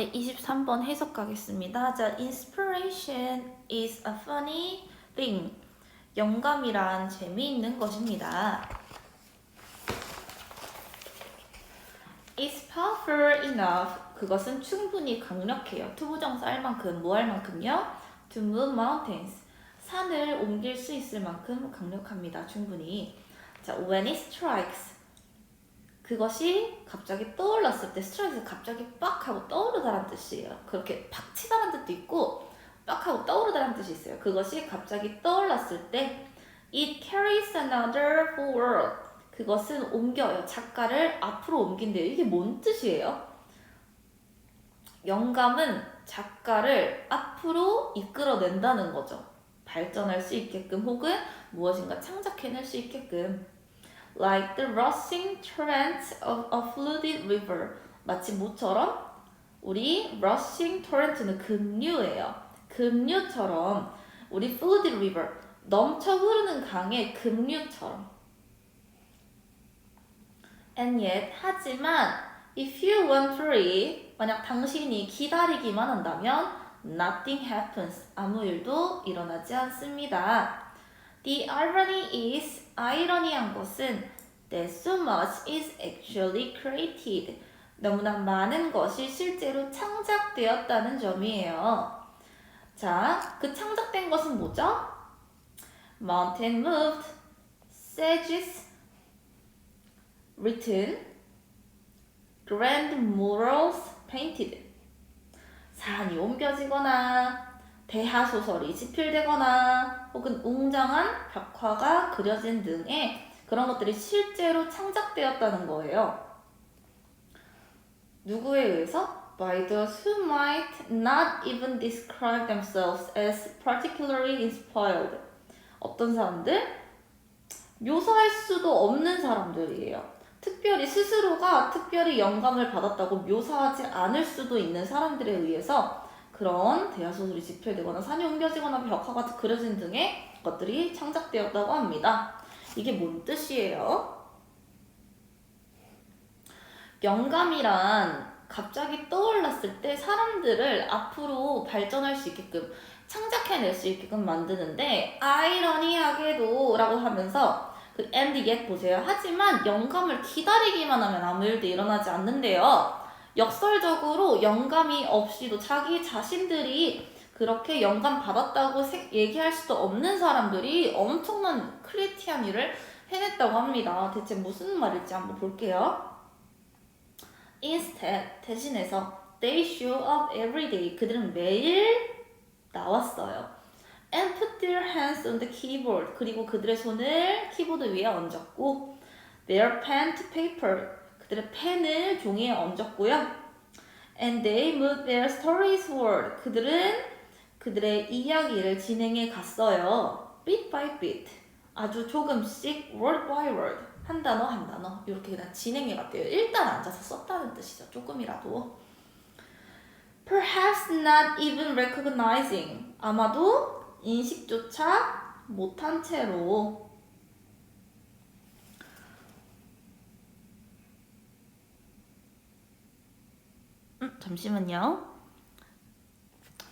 네, 23번 해석 가겠습니다. 자, inspiration is a funny thing. 영감이란 재미있는 것입니다. is powerful enough. 그것은 충분히 강력해요. 투부정사 할 만큼, 뭐 할 만큼요? to move mountains. 산을 옮길 수 있을 만큼 강력합니다. 충분히. 자, when it strikes. 그것이 갑자기 떠올랐을 때 스트라이크가 갑자기 빡 하고 떠오르다란 뜻이에요. 그렇게 팍 치다란 뜻도 있고 빡 하고 떠오르다란 뜻이 있어요. 그것이 갑자기 떠올랐을 때 it carries another forward. 그것은 옮겨요. 작가를 앞으로 옮긴대요. 이게 뭔 뜻이에요? 영감은 작가를 앞으로 이끌어낸다는 거죠. 발전할 수 있게끔 혹은 무엇인가 창작해낼 수 있게끔. Like the rushing torrent of a flooded river. 마치 모처럼 우리 rushing torrent는 급류예요. 급류처럼 우리 flooded river 넘쳐 흐르는 강의 급류처럼. And yet 하지만 if you want to read 만약 당신이 기다리기만 한다면 nothing happens 아무 일도 일어나지 않습니다. The irony is 아이러니한 것은 that so much is actually created. 너무나 많은 것이 실제로 창작되었다는 점이에요. 자, 그 창작된 것은 뭐죠? Mountain moved, sages written, grand murals painted. 산이 옮겨지거나 대하소설이 집필되거나 혹은 웅장한 벽화가 그려진 등의 그런 것들이 실제로 창작되었다는 거예요. 누구에 의해서? Those who might not even describe themselves as particularly inspired. 어떤 사람들? 묘사할 수도 없는 사람들이에요. 특별히 스스로가 특별히 영감을 받았다고 묘사하지 않을 수도 있는 사람들에 의해서 그런 대하소설이 집필되거나 산이 옮겨지거나 벽화가 그려진 등의 것들이 창작되었다고 합니다. 이게 뭔 뜻이에요? 영감이란 갑자기 떠올랐을 때 사람들을 앞으로 발전할 수 있게끔 창작해낼 수 있게끔 만드는데 아이러니하게도 라고 하면서 그 and 보세요. 하지만 영감을 기다리기만 하면 아무 일도 일어나지 않는데요. 역설적으로 영감이 없이도 자기 자신들이 그렇게 영감 받았다고 얘기할 수도 없는 사람들이 엄청난 크리티한 일을 해냈다고 합니다. 대체 무슨 말일지 한번 볼게요. Instead, 대신해서 they show up every day. 그들은 매일 나왔어요. And put their hands on the keyboard. 그리고 그들의 손을 키보드 위에 얹었고 their pen to paper. 그들의 펜을 종이에 얹었고요. And they moved their stories forward. 그들은 그들의 이야기를 진행해 갔어요. bit by bit. 아주 조금씩 word by word. 한 단어 한 단어 이렇게 그냥 진행해 갔대요. 일단 앉아서 썼다는 뜻이죠. 조금이라도. Perhaps not even recognizing. 아마도 인식조차 못한 채로 잠시만요.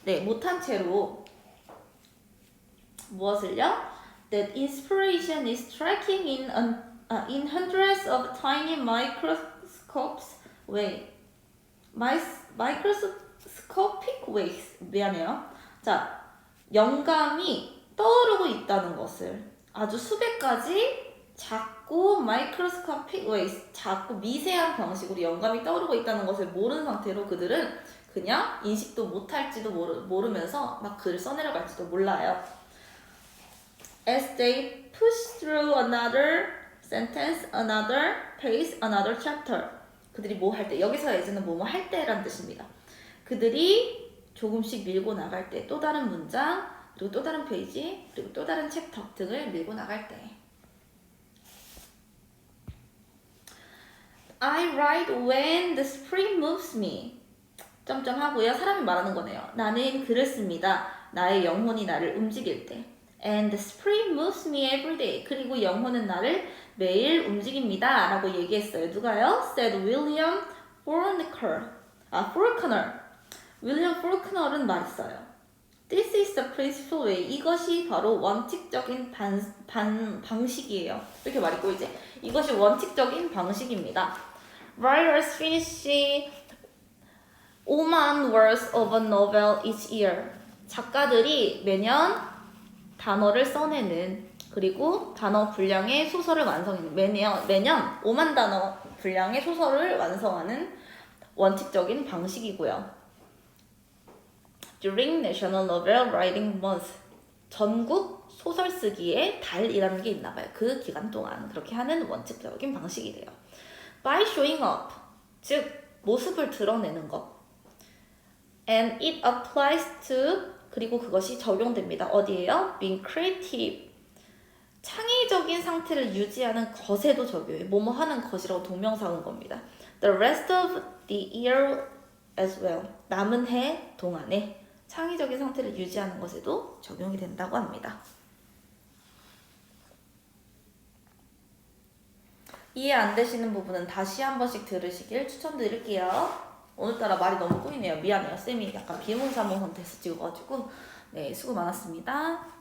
네, 못한 채로 무엇을요? That inspiration is tracking in an, uh, in hundreds of tiny microscopes way. My, microscopic ways. 미안해요. 자, 영감이 떠오르고 있다는 것을 아주 수백 가지 작고 마이크로스코픽 웨이스 작고 미세한 방식으로 영감이 떠오르고 있다는 것을 모르는 상태로 그들은 그냥 인식도 못할지도 모르, 모르면서 막 글을 써내려갈지도 몰라요. As they push through another sentence, another page, another chapter. 그들이 뭐 할 때, 여기서 예전은 뭐뭐 할 때란 뜻입니다. 그들이 조금씩 밀고 나갈 때, 또 다른 문장, 그리고 또 다른 페이지, 그리고 또 다른 챕터 등을 밀고 나갈 때. I write when the spring moves me. 점점 하고요. 사람이 말하는 거네요. 나는 글을 씁니다. 나의 영혼이 나를 움직일 때. And the spring moves me every day. 그리고 영혼은 나를 매일 움직입니다. 라고 얘기했어요. 누가요? said William Faulkner. 아, Faulkner. 윌리엄 포크너는 말했어요. This is the principal way. 이것이 바로 원칙적인 반, 반, 방식이에요. 이렇게 말했고 이제 이것이 원칙적인 방식입니다. Writers finish 5만 words of a novel each year. 작가들이 매년 단어를 써내는 그리고 단어 분량의 소설을 완성하는 매년 매년 5만 단어 분량의 소설을 완성하는 원칙적인 방식이고요. During National Novel Writing Month 전국 소설 쓰기의 달이라는 게 있나 봐요. 그 기간 동안 그렇게 하는 원칙적인 방식이래요. By showing up 즉 모습을 드러내는 것. And it applies to 그리고 그것이 적용됩니다. 어디에요? Being creative 창의적인 상태를 유지하는 것에도 적용해. 뭐뭐 하는 것이라고 동명사한 겁니다. The rest of the year as well. 남은 해 동안에 창의적인 상태를 유지하는 것에도 적용이 된다고 합니다. 이해 안 되시는 부분은 다시 한 번씩 들으시길 추천드릴게요. 오늘따라 말이 너무 꼬이네요. 미안해요. 쌤이 약간 비몽사몽 상태에서 찍어가지고 네 수고 많았습니다.